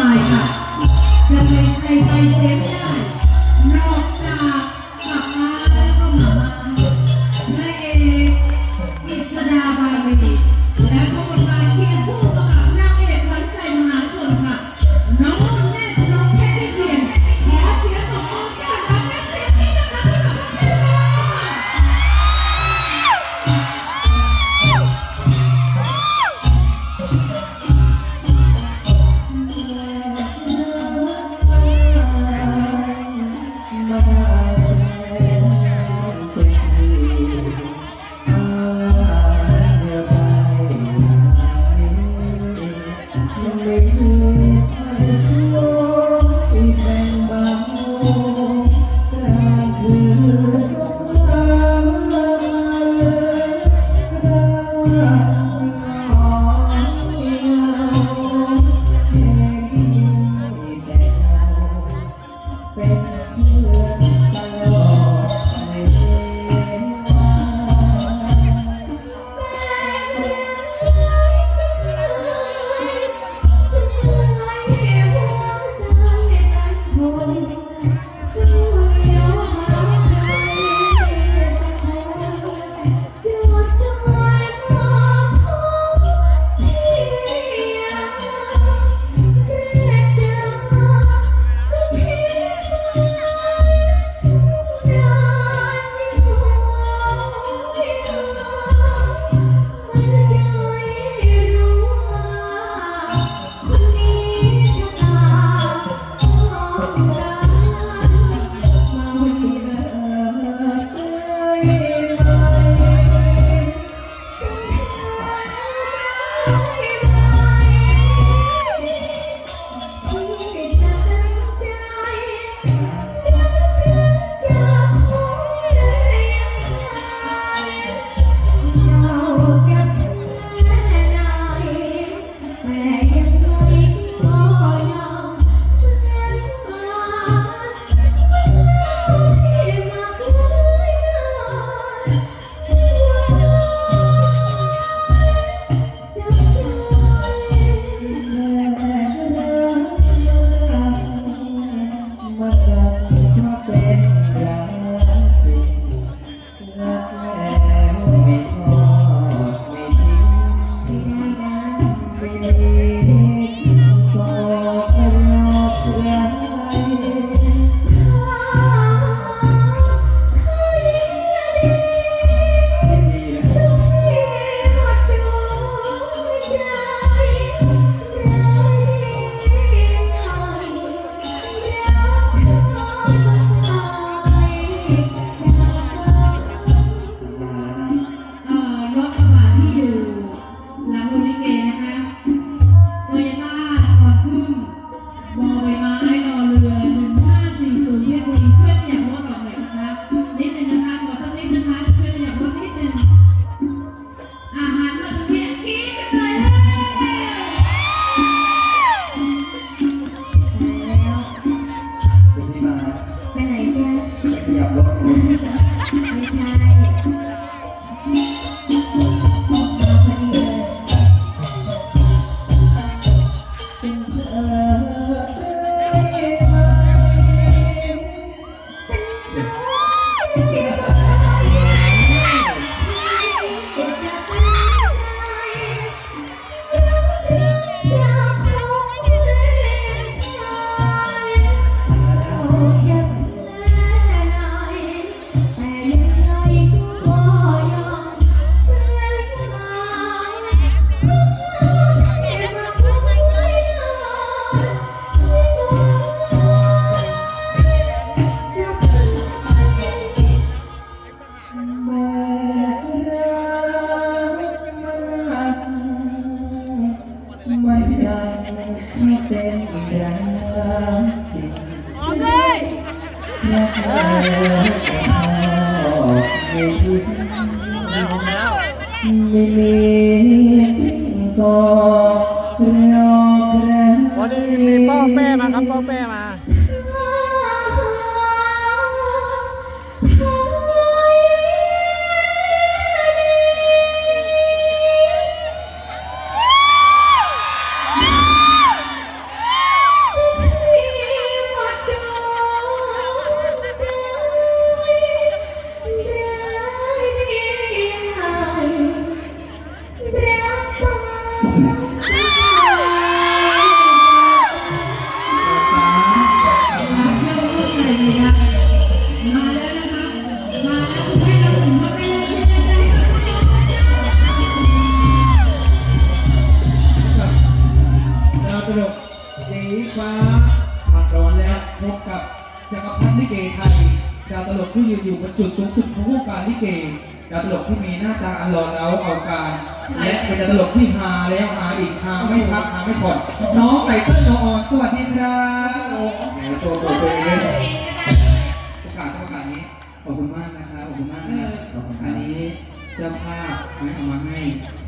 มายค่ะจะเป็นใครไปเสียได้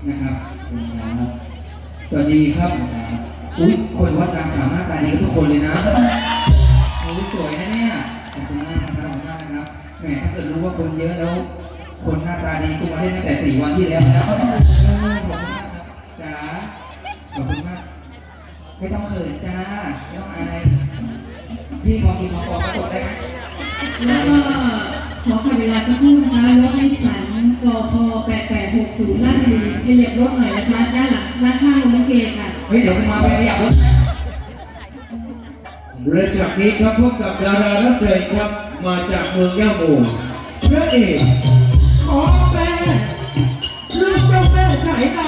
นะครับขอบคุณครับสวัสดีครับอุ้ยคนวัดนางสาวหน้าตาดีกันทุกคนเลยนะโอ้ยสวยนะเนี่ยขอบคุณมากนะครับขอบคุณมากนะครับแหมถ้าเกิดรู้ว่าคนเยอะแล้ว คนหน้าตาดีกูมาเล่นตั้งแต่สี่วันที่แล้วนะขอบคุณมากครับจ๋าขอบคุณมาก ไม่ต้องเขินจ้าไม่ต้องอายพี่ขอกินขอปอกกระจกได้ไหมแล้วก็ขอขอเวลาสักครู่นะคะรถนิสสัน กพ8860ลาดบุรีขยับรถหน่อยนะคะด้านหลังร้านข้าวลิเกค่ะ เฮ้ยเดี๋ยวกูมาไปขยับรถนะบริษัทนี้ครับพบกับดารารับเชิญครับมาจากเมืองย่าโมพระเอกขอแม่ลูกเจ้าแม่ฉายไหน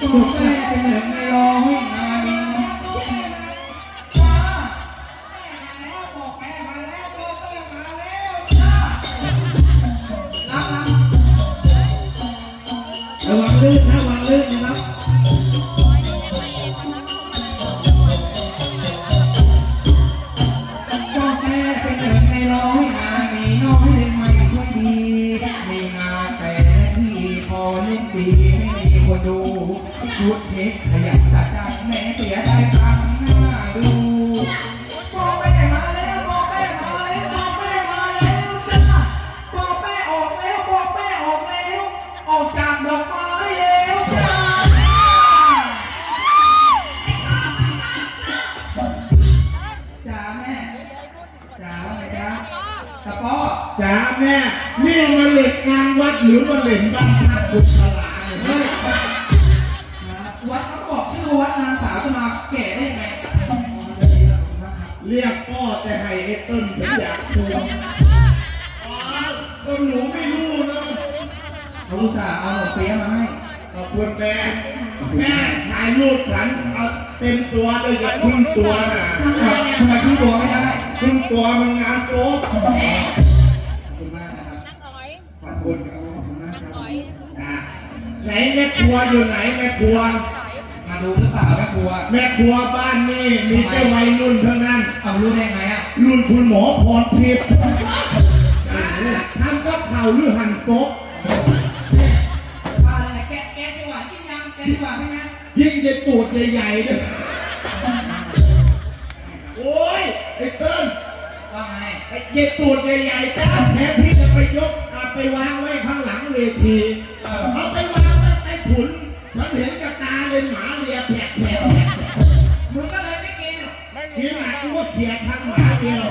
ตัวแม่เป็นหนึ่งในร้อย จ๋าแม่จ๋าว่าไงจ๊ะตะป้อจ๋าแม่นี่มาเล่นงานวัดหรือมาเล่นบ้านพักกุศลาเฮ้ยวัดเขาบอกชื่อวัดนางสาวจะมาแก่ได้ยังไงเรียกพ่อแต่ให้เอเติ้ลผมอยากชวนอ๋อก็หนูไม่รู้นะเขาอุตส่าห์เอาหนมเปี๊ยะมาให้ขอบคุณแม่แม่ถ่ายรูปฉันเอาเต็มตัวเลยอย่าครึ่งตัวนะ ทำไมชื่อตัวไม่ได้ครึ่งตัวมันงานโต๊ะขอบคุณมากนะครับขอบคุณขอบคุณมากครับอะไหนแม่ครัวอยู่ไหนแม่ครัว มาดูหรือเปล่าแม่ครัว แม่ครัวบ้านนี่มีแต่วัยรุ่นเท่านั้นเอารู้ได้ไงอะรุ่นคุณหมอพรทิพย์อะทำกับข่าวหรือหั่นซกว่าอะไรแกะแกะดีกว่ากินยังแกะดีกว่าใช่ไหมยิ่งจะตูดใหญ่ๆด้วย อ้ยไอ้เติ้ลว่าไงไอ้เย็ดตูดใหญ่ๆจ้าแทนที่จะไปยกเอาไปวางไว้ข้างหลังเวทีเออเอาไปวางไว้ใต้ถุนมันเห็นกับตาเลยหมาเลียแผลกแผลกแผลกมึงก็เลยไม่กินทีหลังก็เขียดทั้งหมาเดียว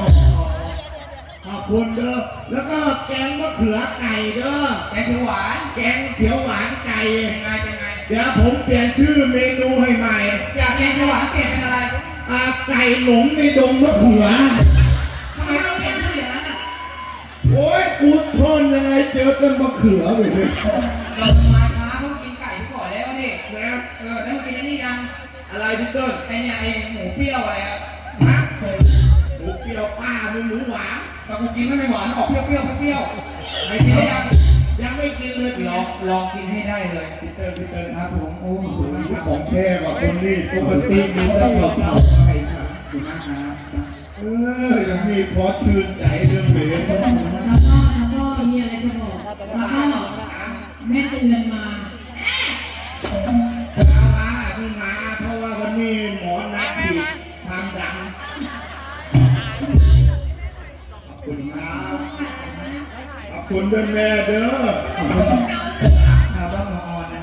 ขอบคุณเด้อแล้วก็แกงมะเขือไก่เด้อแกะคือหวานแกงเขียวหวานไก่ เป็นไงเป็นไงเดี๋ยวผมเปลี่ยนชื่อเมนูให้ใหม่ อยากแกงคือหวานเปลี่ยนเป็นอะไร อาไก่หลงในดงมะเขือทำไมต้องเปลี่ยนชื่ออย่างนั้นอะโอ้ยกูชนยังไงเจอแต่มะเขือไปเลยเรามาช้าเขากินไก่ไปก่อนแล้วดินะเออแล้วมากินไอ้นี่ยังอะไรพี่เติ้ลไอ้เนี่ยไอ้หมูเปรี้ยวอะไรอะฮะหมูเปรี้ยวป้าไม่หมูหวานแต่กูกินไม่ไม่หวานออกเปรี้ยวเปรี้ยวเปรี้ยวไม่กินได้ยัง ยังไม่กินเลยลองลองกินให้ได้เลยพี่เติ้ลพี่เติ้ลครับผมโอ้ขอบคุณมากครับของแท้กว่าคนนี้ปกติมีแต่เผาเผาไข่ครับขอบคุณมากครับเออยังมีพอชื่นใจเรื่องเหลวแล้วก็แล้วก็มีอะไรจะบอกแล้วก็แม่เตือนมาเอา คุณด้วยแม่เด้อชาวบ้านละออนนะ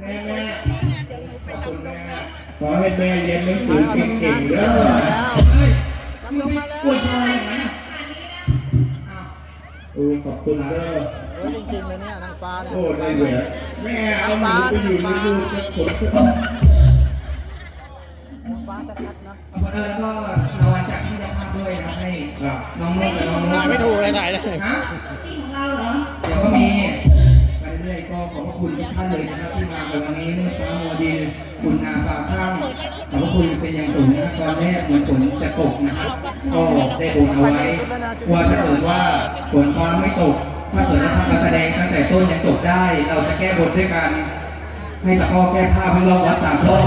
แม่แม่ขอบคุณแม่ขอให้แม่เรียนหนังสือเก่งๆเด้อเฮ้ยมึงไปอวดอะไรอย่างนั้นอะอ้าวโอ้ขอบคุณเด้อเออจริงๆเลยเนี่ยนางฟ้าเนี่ยโอ้ได้เลือแม่เอาหนูไปอยู่ในลูกจะขน น้องมุนมุถ่าไม่ถูกเลยถ่ายได้ฮะปีของเราเหรอ เดี๋ยวก็มีไปเรื่อยก็ขอบพระคุณทุกท่านเลยนะครับที่มาในวันนี้พระโมดีคุณนาปาท่านขอบพระคุณเป็นอย่างสูงนะครับตอนแรกเหมือนฝนจะตกนะครับก็ได้บนเอาไว้ว่าถ้าเกิดว่าฝนฟ้าไม่ตก ถ้าเกิดเราทำการแสดงตั้งแต่ต้นยังจบได้ เราจะแก้บนด้วยกันให้ตะก้อแก้ผ้าเพื่อรอบวัดสามรอบ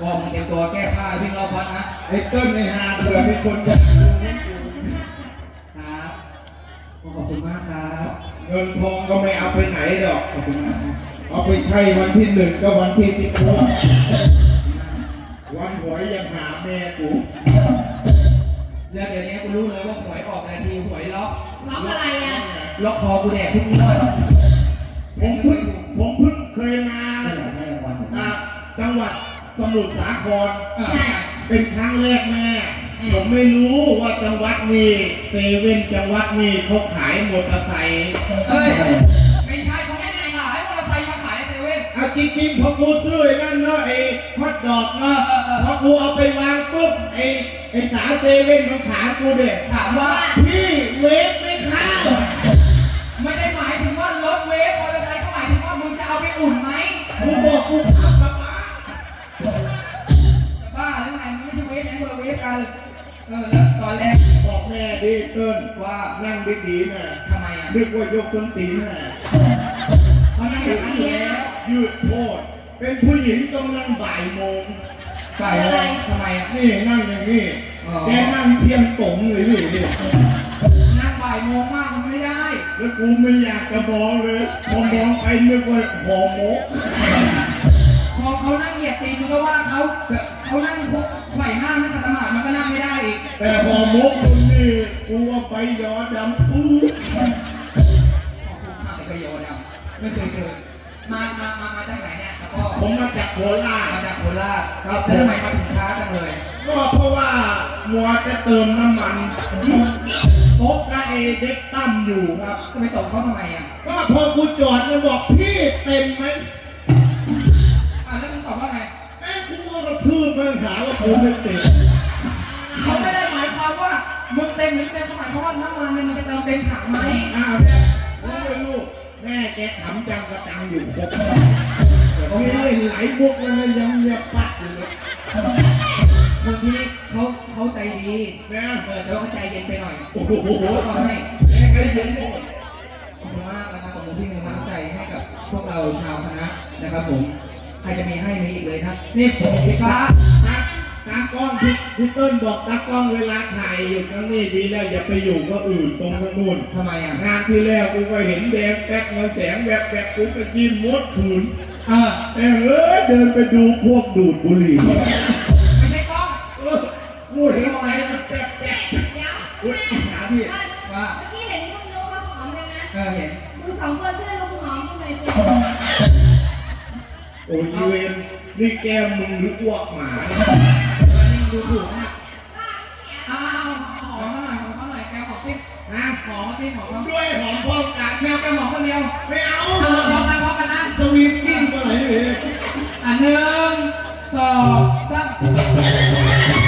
ก็มึงเตรียมตัวแก้ผ้าวิ่งรอบวัดนะไอ้เต้นในหาเผื่อมีคนอยากดูให้กูครับขอบคุณมากครับเงินทองก็ไม่เอาไปไหนดอกขอบคุณมากครับเอาไปใช้วันที่หนึ่งก็วันที่สิบหกวันหวยยังหาแม่กูแล้วเดี๋ยวนี้กูรู้เลยว่าหวยออกนาทีหวยล็อกล็อกอะไรอะล็อกคอกูแดกทุกงวดผมเพิ่งผมเพิ่งเคยมาอ่าจังหวัดส มุทรสาครเออใช่เป็นครั้งแรกแม่อืม ผมไม่รู้ว่าจังหวัดนี้เซเว่นจังหวัดนี้เขาขายมอเตอร์ไซค์เอ้ย ไม่ใช่เขาไม่ได้ขายมอเตอร์ไซค์มาขายในเซเว่น เอาจริงๆพอกูซื้อไอ้นั่นเนาะไอ้ฮอตดอกเนาะเออเออเออ พอกูเอาไปวางปุ๊บไอ้ไอ้สาวเซเว่นมันถามกูเด็กถามว่า พี่เวฟไม่เข้าไม่ได้หมายถึงว่ารถเวฟมอเตอร์ไซค์เขาหมายถึงว่ามึงจะเอาไปอุ่นไหม กูบอกกูขั เวฟกันเออแล้วตอนแรกบอกแม่ดิเติ้ลว่านั่งดีๆน่ะทำไมอะนึกว่ายกส้นตีนน่ะเขานั่งอย่างนั้นอยู่แล้วยืดโพด เป็นผู้หญิงต้องนั่งบ่ายโมงไก่อะไรทำไมอะนี่นั่งอย่างนี้อ๋อแกนั่งเทียมตรงเลยนี่นี่นั่งบ่ายโมงมากมันไม่ได้ แล้วกูไม่อยากจะมองเลยพอมองไปนึกว่าหอหมกพ อเขานั่งเหยียดตีนมึงก็ว่าเขาเขานั่งไขว่ห้างนั่งขัดสมาธิมันก็นั่งไม่ได้อีกแต่หอหมกคนนี้กูว่าไปยอดำปูดขอบคุณมากเลยประโยชน์อะไม่เคยเจอมามามามาจากไหนเนี่ยแล้วก็ผมมาจากโคราชมาจากโคราชครับแล้วทำไมมาถึงช้าจังเลย ก็เพราะว่ามัวจะเติมน้ำมันพบกับไอ้เด็กตั้มอยู่ครับจะไปตบเขาทำไมอะก็พอกูจอดมันบอกพี่เต็มไหม กูก็กระทืบมันหาว่าผมไม่เต็มเขาไม่ได้หมายความว่ามึงเต็มหรือเต็มเขาหมายความว่าน้ำมันเนี่ยมึงไปเติมเต็มถังไหมอ้าวแม่ผมไม่รู้แม่แกขำจังกระจังอยู่ครบมีเล่นไหลายบุกแล้วนะยังเงียบปัดอยู่เลยคนที่เขาเขาใจดีแม่เออแต่ว่าเขาใจเย็นไปหน่อย โอ้โหเขาก็ให้แม่ก็เย็นหมดขอบคุณมากนะครับขอบคุณที่มีน้ำใจให้กับพวกเราชาวคณะนะครับผม ใครจะมีให้มีอีกเลยนะ นี่ผมคิดว่าตาตากล้องพี่พี่เติ้ลบอกตากล้องเวลาถ่ายอยู่ครั้งนี้ดีแล้วอย่าไปอยู่ก็อื่นตรงข้างนู้นทำไมอะงานที่แล้วกูก็เห็นแดงแป๊กเงาแสงแบบแบบกูก็ยิ้มมดขืนเออแต่เอ้ยเดินไปดูพวกดูดบุหรี่ไม่ใช่กล้องเออกูเห็นอะไรมันแป๊กแป๊กเดี๋ยวกูหาพี่ว่า โอ้ยอีเวนนี่แก้มมึงหรืออ้วกหมานี่ดูถูกนะอ้าวหอมมาหน่อยหอมมาหน่อยแกหอมติ๊กฮะหอมมาติ๊กหอมผมามด้วยหอมพร้อมกันแมวแกหอมคนเดียวไม่เอาเอาพร้อมกันพร้อมกันนะสวีทกิ้งมาไหนเลยอะหนึ่งสองสาม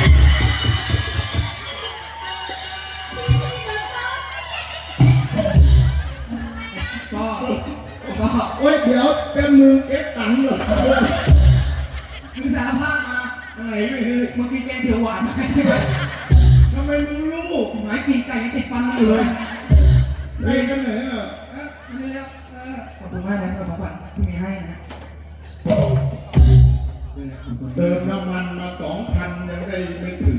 ดี๋ยวแป๊บมือเก็บตังค์เหรอมึงสารภาพมาอะไรไม่รู้มึงกินแกงเขียวหวานมาใช่ไหมทำไมมึงรู้หมายกินไก่ยังติดฟันอยู่เลยใช่กันไหนอะเออไม่เร็วเออขอบคุณมากนะสำหรับของขวัญที่มีให้นะเติมน้ำมันมาสองพันยังได้ไม่ถึง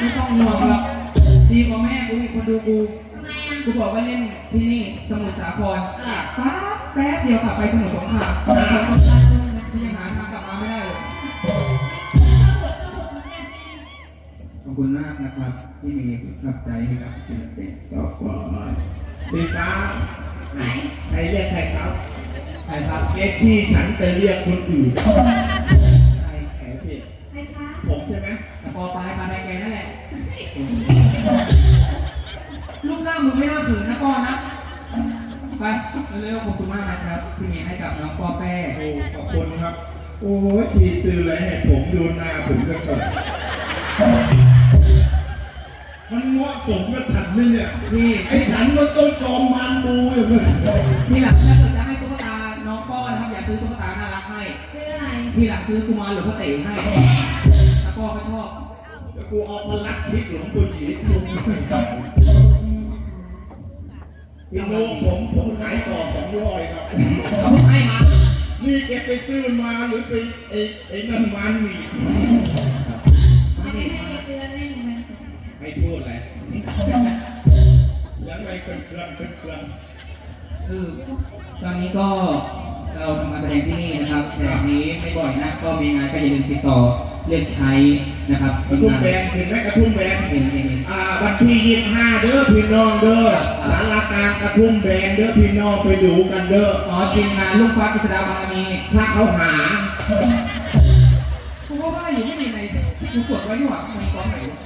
ไม่ต้องห่วงหรอกดีกว่าแม่กูอีกคนดูกูทำไมอะ กูบอกว่าเล่นที่นี่สมุทรสาครอะ ป๊าบแป๊บเดียวกลับไปสมุทรสงครามที่ยังหาทางกลับมาไม่ได้เลย ขอบคุณมากนะครับ ที่มีกำลังใจให้กับศิลปินต่อไปสีฟ้าไหนใครเรียกใครครับใครครับเอชี่ฉันจะเรียกคนอื่นใครแหมพี่ใครคะผมใช่ไหมแต่ปอปลายปลาแกนั่นแหละลู กหน้ามึงไม่น่าถือนะก้อนนะ ไปเร็วๆขอบคุณมากนะครับที่มีให้กับน้องปอแป้ โอ้ขอบคุณครับ โอ้ยพี่ซื้ออะไรให้ผมดูหน้าผมก็เกิดมันเหมาะสมกับฉันไหมเนี่ยที่ไอ้ฉันมันต้นจอมมันดูอยู่เลยที่หลังถ้าเกิดจะให้ตุ๊กตา น้องป้อนะครับอย่าซื้อตุ๊กตาน่ารักให้คืออะไรซทีหลังซื้อกุมารหลวงพ่อเต๋ให้ตะก้อก็ชอบ แล้วกูเอามาลักทิศหลวงปู่หยีลุง พี่โน้ตผมผมขายต่อสองร้อยครับเขาให้มานี่แกไปซื้อมาหรือไปไอ้ไอ้น้ำมันมีทำไมให้เตือนให้มันไม่พูดอะไรยังไงเป็นเครื่องเป็นเครื่องคือตอนนี้ก็เราทำการแสดงที่นี่นะครับแต่แบบนี้ไม่บ่อยนะก็มีงานก็อย่าลืมติดต่อ เรียกใช้นะครับกระทุ่มแบนเห็นไหมกระทุ่มแบนเองเองอ่าวันที่ยี่สิบห้าเด้อพี่น้องเด้อสารกลางกระทุ่มแบนเด้อพี่น้องไปดูกันเด้ออ๋อทีมงานลูกฟ้ากฤษดาบารมีถ้าเขาหากูก็ว่าอยู่ไม่มีในที่กูกดไว้นี่หว่ามีกองไหนวะ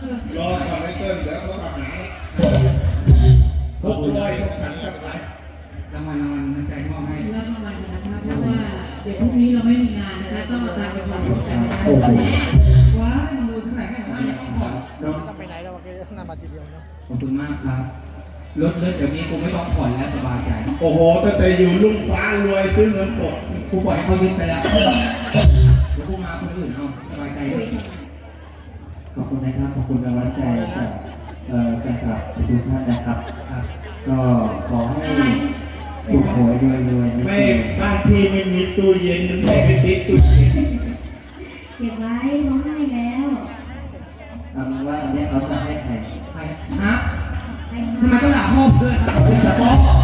เออรอก่อนไม่เกินเดี๋ยวเขาก็หาพกร้อยพกสันกันไปรางวัลรางวัลน้ำใจมอบให้รับรางวัลกันนะคะเพราะว่า เดี๋ยวพรุ่งนี้เราไม่มีงานนะคะต้องมาตามไปความรู้กันนะคะว้าวมึงดูที่ไหนกันหน้ายังต้องผ่อนไม่ต้องไปไหนแล้วเมื่อกี้นั่งมาทีเดียวเนาะขอบคุณมากครับรถเลือดเดี๋ยวนี้กูไม่ต้องผ่อนแล้วสบายใจ โอ้โหตั้งแต่อยู่ลุ่มฟ้ารวยซื้อเงินสดกูปล่อยให้เขายึดไปแล้วเดี๋ยวกูมาคนอื่นเอาสบายใจคุยขอบคุณนะครับขอบคุณกำลังใจจากเอ่อแฟนคลับทุกท่านนะครับครับก็ขอให้ ถูกหวยรวยรวยไม่บ้างทีไม่มีตู้เย็นไม่ไปติดตู้เย็นเก็บไว้ร้องไห้แล้วเอาเป็นว่าอันนี้เขาจะให้ใครใครฮะทำไมต้องด่าพ่อด้วยครับด่าพ่อพ่อ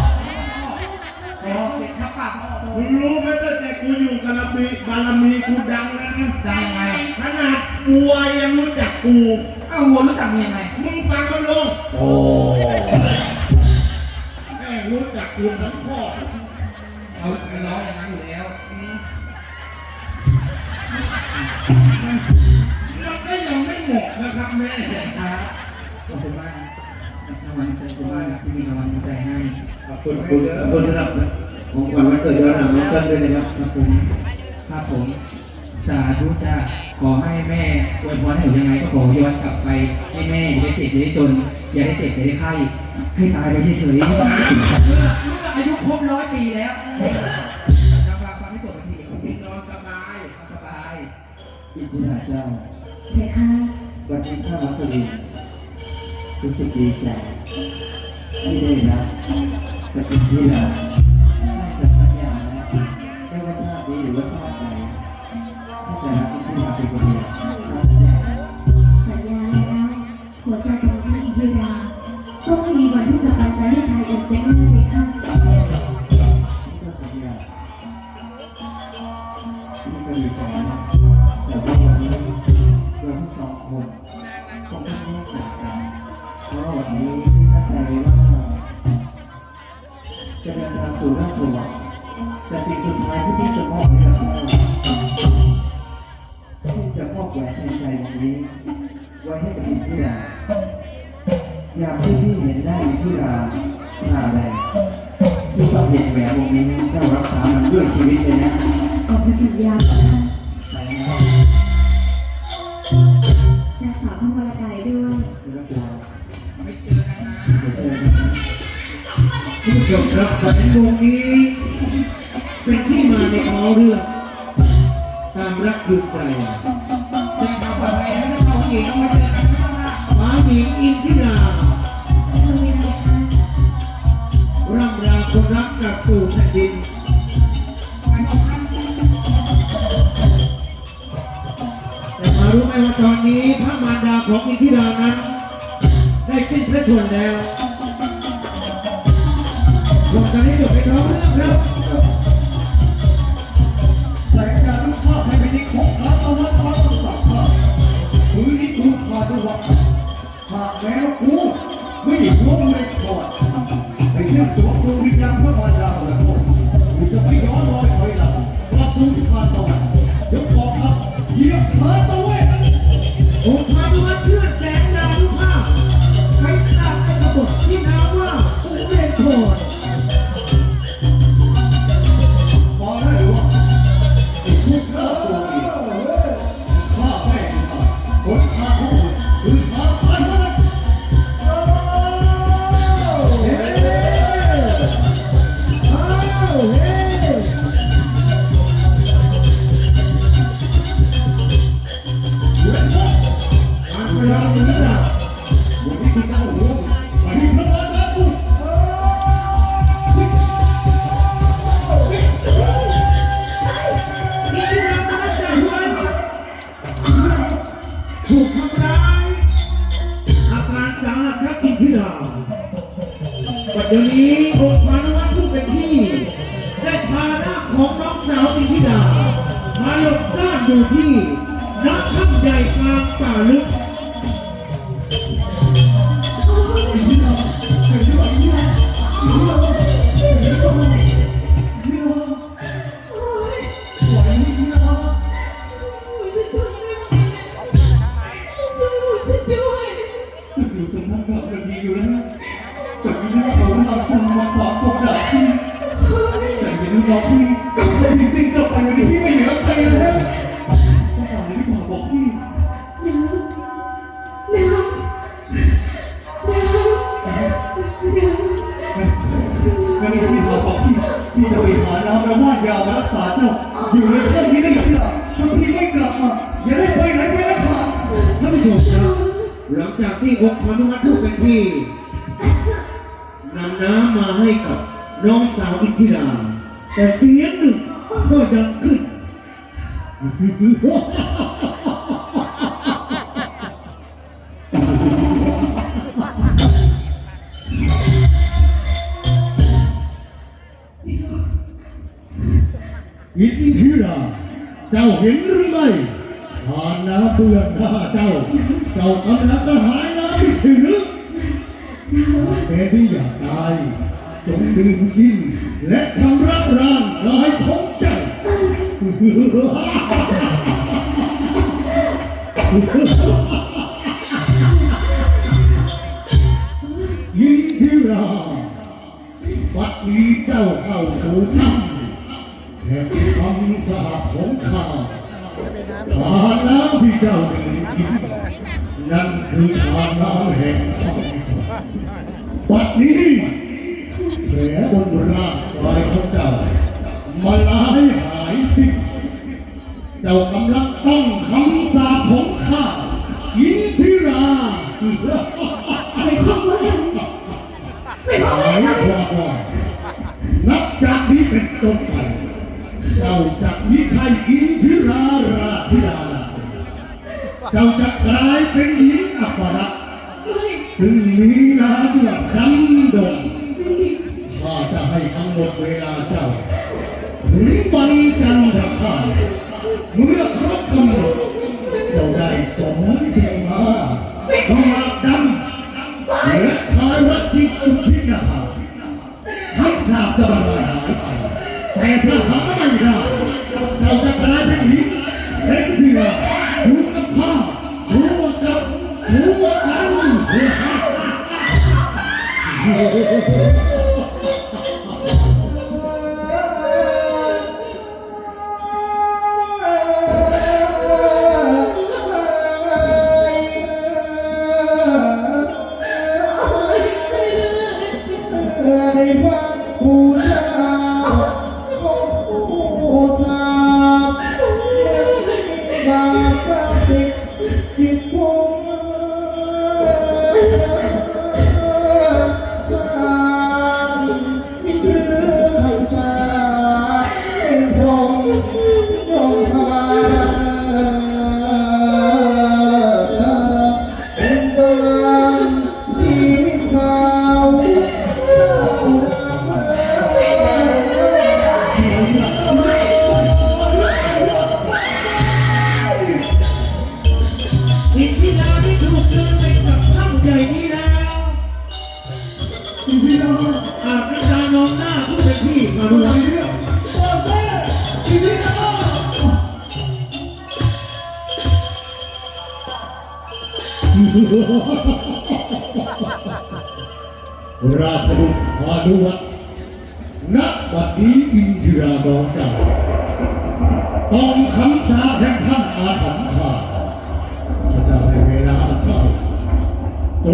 เด็กครับปากพ่อมึงรู้ไหมตั้งแต่กูอยู่กับบารมีบารมีกูดังแล้วนะดังยังไงขนาดวัวยังรู้จักกูอ้าววัวรู้จักมึงยังไงมึงฟังมันลงโอ้ รู้จักกูทั้งข้อเขาเป็นร้องอย่างนั้นอยู่แล้วเราก็ยังไม่เหมาะนะครับแม่ครับขอบคุณมากรางวัลน้ำใจขอบคุณมากนะที่มีรางวัลน้ำใจให้ขอบคุณขอบคุณขอบคุณสำหรับของขวัญวันเกิดย้อนหลังน้องเติ้ลด้วยนะครับครับผมครับผมสาธุจ้าขอให้แม่อวยพรให้หนูยังไงก็ขอย้อนกลับไปให้แม่อย่าได้เจ็บอย่าได้จน อย่าได้เจ็บอย่าได้ไข้ ให้ตายไปเฉยๆเมื่อเมื่ออายุครบร้อยปีแล้วจะฟังฟังให้จบไปทีเดียวพี่นอนสบายสบายอินทิราเจ้า เพคะวันนี้ข้ามัสลินรู้สึกดีใจที่ได้รับกับอินทิรา ยอื่ นี้เจ้ารักษามันด้วยชีวิตเลยนะ ออกพระสัญญา ราคนรักสู่แผ่นดินแต่มารู้ไหมว่าตอนนี้พระมารดาของอินทิรานั้น ได้สิ้นพระชนม์แล้วชมกันให้จบไปท้องเรื่องครับแสงดาวภาพในพิธีของพระอวตารสักดิ์มือนี้กูขาดด้วยหากแม้ว่ากูไม่ได้ร่วมในคอร์ ดไปเชื่อสวมดวงวิญญาณพระมารดาแล้วก็กูจะไม่ย้อนรอยถอยหลังกลับสู่ที่ผ่าต่อเดี๋ยวบอกครับเหยียบขาตะเวนองค์พานุวันเพื่อ แต่เสียงหนึ่งก็ยังขึ้น อินเชื่อเจ้าเห็นหรือไม่ผ่านน้ำเบื่อหน้าเจ้า เจ้ากำลังจะหายน้ำไปถึงเป็นที่อยากตาย จงดื่มกินและชำระร่างกายของเจ้ายินที่ราปัดนี้เจ้าเข้าสู่ถ้ำแห่งคำสาปของข้าผ่านแล้วพี่เจ้า Pero 한다는 거야. 내가 한번 아니라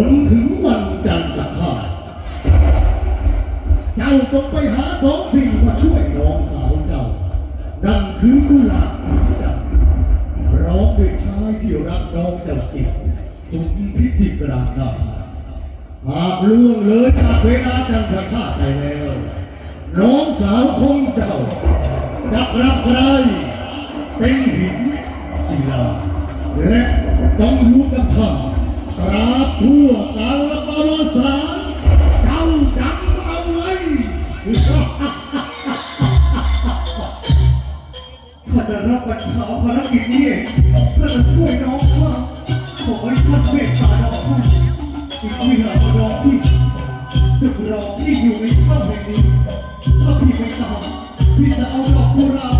นถึงวันจันทร์ละคาเจ้าจงไปหาสองสิ่งมาช่วยน้องสาวเจ้า ดังคือกุหลาบสีดำร้องด้วยชายที่รักน้องจ้าเก่งจุมพิจิตราหนาหากล่วงเลยจากเวลาจันทร์คาไปแล้ว น้องสาวคงเจ้าจะรับไรเป็นหินศิลาและต้องรู้กับข้า ปราบทั่วกาลปวสานเจ้าดำเอาไว้ข้าจะรับบรรเทาภารกิจนี้เพื่อจะช่วยน้องข้าขอให้ท่านเมตตาน้องข้าอีกไมารอพี่จะรอพี่อยู่ในถ้ำแห่งนี้ถ้าพี่ไม่ตามพี่จะเอาดอกกุหลาบ